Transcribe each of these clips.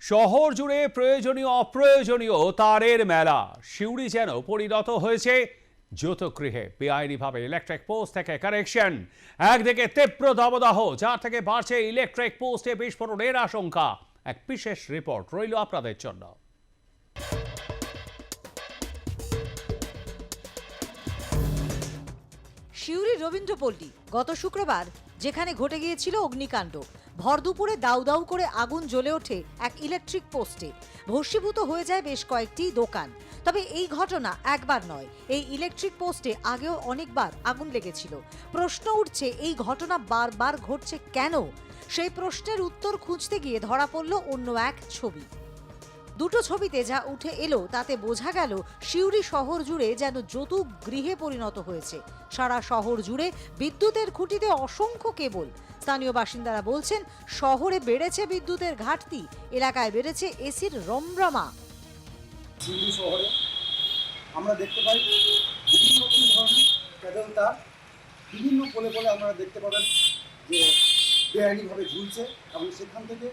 শহর জুড়ে প্রয়োজনীয় অপ্রয়োজনীয় তারের মেলা। শিউরি যেন পরিণত হয়েছে। জ্যোতগৃহে বেআইনিভাবে ইলেকট্রিক পোস্ট থেকে কানেকশন একদিকে তীব্র দাবদাহ যা থেকে বাড়ছে ইলেকট্রিক পোস্টে বিস্ফোরণের আশঙ্কা। এক বিশেষ রিপোর্ট রইল আপনাদের জন্য। সিউড়ি রবীন্দ্রপল্লী, গত শুক্রবার, যেখানে ঘটে গিয়েছিল অগ্নিকাণ্ড। ভর দুপুরে দাউ দাউ করে আগুন জ্বলে ওঠে এক ইলেকট্রিক পোস্টে। ভস্মীভূত হয়ে যায় বেশ কয়েকটি দোকান। তবে এই ঘটনা একবার নয়, এই ইলেকট্রিক পোস্টে আগেও অনেকবার আগুন লেগেছিল। প্রশ্ন উঠছে, এই ঘটনা বারবার ঘটছে কেন? সেই প্রশ্নের উত্তর খুঁজতে গিয়ে ধরা পড়ল অন্য এক ছবি। দুটো ছবিতে যা উঠে এলো, তাতে বোঝা গেল সিউড়ি শহর জুড়ে যেন যৌতুক গৃহে পরিণত হয়েছে। সারা শহর জুড়ে বিদ্যুতের খুঁটিতে অসংখ্য কেবল স্থানীয় বাসিন্দারা বলছেন, শহরে বেড়েছে বিদ্যুতের ঘাটতি, এলাকায় বেড়েছে এসির রমরমা। শহরে আমরা দেখতে পাই বিভিন্ন রকম ধরনের ক্যাবেল তার, বিভিন্ন পোলে পোলে আপনারা দেখতে পাবেন যে বেআইনিভাবে ঝুলছে এবং সেখান থেকে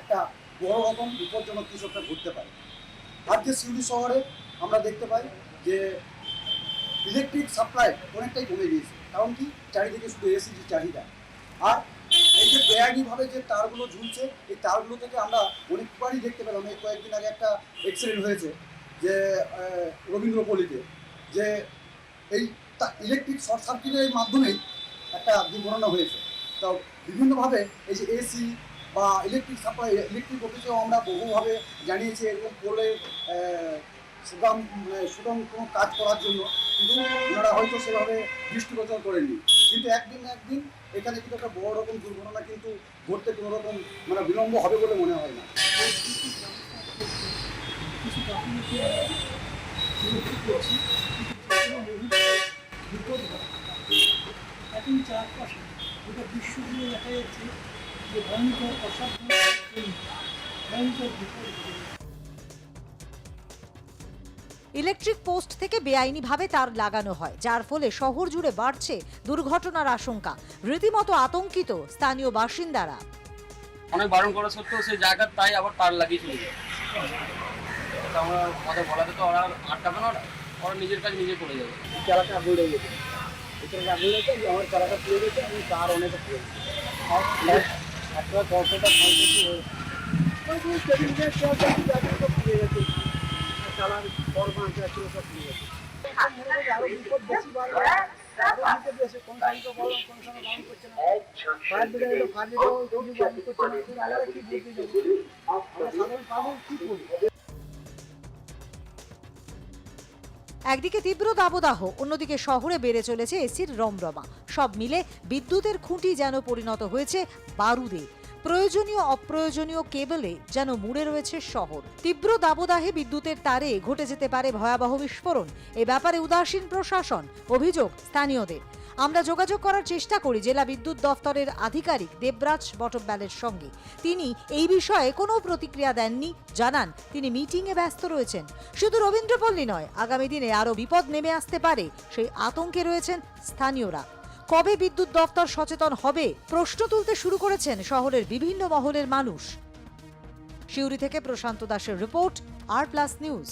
একটা বড় রকম বিপজ্জনক কিছু একটা ঘটতে পারে। আজকে সিন্ধু শহরে আমরা দেখতে পাই যে ইলেকট্রিক সাপ্লাই অনেকটাই কমে গিয়েছে, কারণ কি? চারিদিকে শুধু এসির চাহিদা আর এই যে বেআইনিভাবে যে তারগুলো ঝুলছে, এই তারগুলো থেকে আমরা অনেকবারই দেখতে পেলাম। এই কয়েকদিন আগে একটা অ্যাক্সিডেন্ট হয়েছে যে রবীন্দ্রপল্লীতে। যে এই ইলেকট্রিক শর্ট সার্কিটের মাধ্যমেই একটা দুর্ঘটনা হয়েছে। তো বিভিন্নভাবে এই যে এসি বা ইলেকট্রিক সাপ্লাই ইলেকট্রিক অফিসেও আমরা বহুভাবে জানিয়েছি এরকম সুগম মানে সুগম কোনো কাজ করার জন্য। কিন্তু ওনারা হয়তো সেভাবে দৃষ্টিগোচর করেননি। কিন্তু একদিন একদিন এখানে কিন্তু একটা বড় রকম দুর্ঘটনা কিন্তু ঘটতে কোনো রকম মানে বিলম্ব হবে বলে মনে হয় না এখন চারপাশে গোটা বিশ্ব জুড়ে দেখা যাচ্ছে যে ভয়ঙ্কর, অসাধ্য, ভয়ঙ্কর বিপদ। ইলেকট্রিক পোস্ট থেকে বেআইনিভাবে তার লাগানো হয় যার ফলে শহর জুড়ে বাড়ছে দুর্ঘটনার আশঙ্কা। রীতিমতো আতঙ্কিত স্থানীয় বাসিন্দারা। অনেক বারণ করা সত্ত্বেও সেই জায়গার তাই আবার তার লাগিয়ে চলে যায়। আমরা আমাদের বলাতে তো ওরা আটকাবে না ওরা নিজের কাজ নিজে করে যাবে চালাটা আগুন লেগে গেছে। আগুন লেগেছে যে আমার চালাটা পুড়ে গেছে এবং তার অনেকটা পুড়ে গেছে একটা গল্পটা সংস্কৃতি হয়েছে সব একদিকে তীব্র দাবদাহ, অন্যদিকে শহরে বেড়ে চলেছে এসির রমরমা। সব মিলে বিদ্যুতের খুঁটি যেন পরিণত হয়েছে বারুদে। প্রয়োজনীয়, অপ্রয়োজনীয় কেবলে যেন মুড়ে রয়েছে শহর। তীব্র দাবদাহে বিদ্যুতের তারে ঘটে যেতে পারে ভয়াবহ বিস্ফোরণ। এ ব্যাপারে উদাসীন প্রশাসন, অভিযোগ স্থানীয়দের। আমরা যোগাযোগ করার চেষ্টা করি জেলা বিদ্যুৎ দফতরের আধিকারিক দেবরাজ বটব্যালের সঙ্গে। তিনি এই বিষয়ে কোনো প্রতিক্রিয়া দেননি। জানান, তিনি মিটিংয়ে ব্যস্ত রয়েছেন। শুধু রবীন্দ্রপল্লী নয়, আগামী দিনে আরও বিপদ নেমে আসতে পারে। সেই আতঙ্কে রয়েছেন স্থানীয়রা। কবে বিদ্যুৎ দফতর সচেতন হবে? প্রশ্ন তুলতে শুরু করেছেন শহরের বিভিন্ন মহলের মানুষ। সিউড়ি থেকে প্রশান্ত দাসের রিপোর্ট আর প্লাস নিউজ